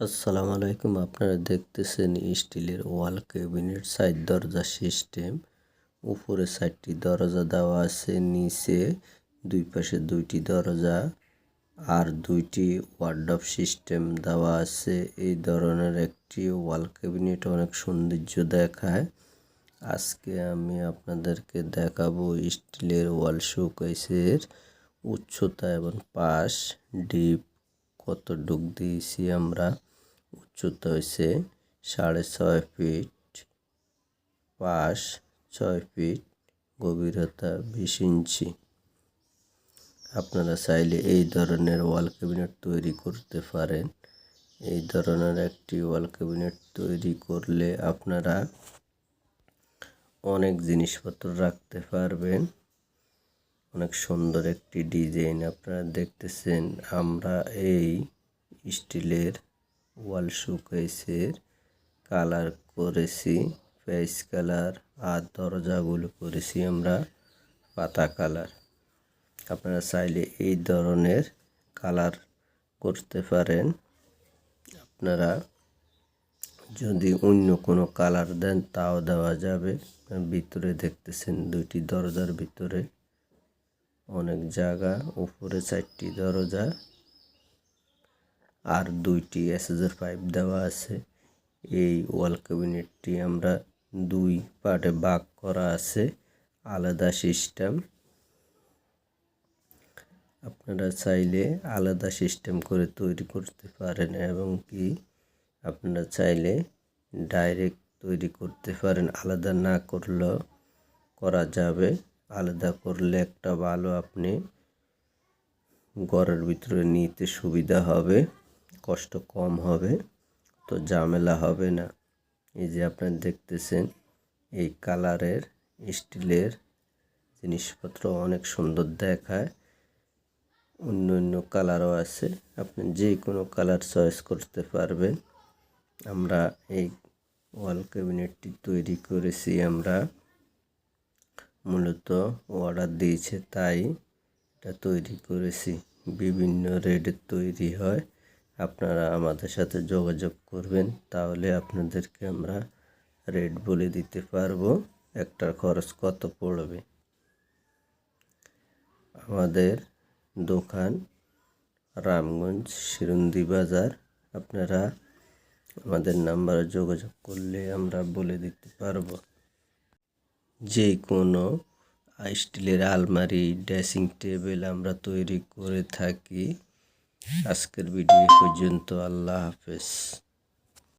আসসালামু আলাইকুম। আপনারা দেখতেছেন স্টিলের ওয়াল ক্যাবিনেট। সাইড দরজা সিস্টেম। উপরে সাইডটি দরজা দেওয়া আছে। নিচে দুই পাশে দুইটি দরজা আর দুইটি ওয়ার্ডব সিস্টেম দেওয়া আছে। এই ধরনের একটি ওয়াল ক্যাবিনেট অনেক সৌন্দর্য দেখায়। আজকে আমি আপনাদেরকে দেখাবো স্টিলের ওয়াল শোকেসের উচ্চতা এবং পাশ, ডিপ কত ডুক দিয়েছি আমরা? উচ্চতা হয়েছে সাড়ে ছয় ফিট, পাশ ছয় ফিট, গভীরতা বিশ ইঞ্চি। আপনারা চাইলে এই ধরনের ওয়াল ক্যাবিনেট তৈরি করতে পারেন। এই ধরনের একটি ওয়াল ক্যাবিনেট তৈরি করলে আপনারা অনেক জিনিসপত্র রাখতে পারবেন। অনেক সুন্দর একটি ডিজাইন আপনারা দেখতেছেন। আমরা এই স্টিলের ওয়াল শোকেসের কালার করেছি, ফেস কালার আর দরজাগুলো করেছি আমরা পাতা কালার। আপনারা চাইলে এই ধরনের কালার করতে পারেন। আপনারা যদি অন্য কোনো কালার দেন তাও দেওয়া যাবে। ভিতরে দেখতেছেন দুইটি দরজার ভিতরে। অনেক জায়গা, উপরে চারটি দরজা, আর দুইটি এসএসের পাইপ দেওয়া আছে। এই ওয়াল ক্যাবিনেটটি আমরা দুই পার্টে ভাগ করা আছে, আলাদা সিস্টেম আপনারা চাইলে আলাদা সিস্টেম করে তৈরি করতে পারেন এবং কি আপনারা চাইলে ডাইরেক্ট তৈরি করতে পারেন। আলাদা না করলেও করা যাবে। আলাদা করলে একটা ভালো আপনি ঘরের ভিতরে নিতে সুবিধা হবে, কষ্ট কম হবে, তো ঝামেলা হবে না। এই যে আপনার দেখতেছেন, এই কালারের, স্টিলের জিনিসপত্র অনেক সুন্দর দেখায়। অন্য অন্য কালারও আছে, আপনি যে কোনো কালার চয়েস করতে পারবেন। আমরা এই ওয়াল ক্যাবিনেটটি তৈরি করেছি আমরা। মূলত অর্ডার দিয়েছে, তাই এটা তৈরি করেছি। বিভিন্ন রেডের তৈরি হয়। আপনারা আমাদের সাথে যোগাযোগ করবেন, তাহলে আপনাদেরকে আমরা রেট বলে দিতে পারব একটার খরচ কত পড়বে। আমাদের দোকান রামগঞ্জ শিরন্দি বাজার। আপনারা আমাদের নাম্বারে যোগাযোগ করলে আমরা বলে দিতে পারব। যে কোনো স্টিলের আলমারি, ড্রেসিং টেবিল আমরা তৈরি করে থাকি। আজকের ভিডিও পর্যন্ত। আল্লাহ হাফেজ।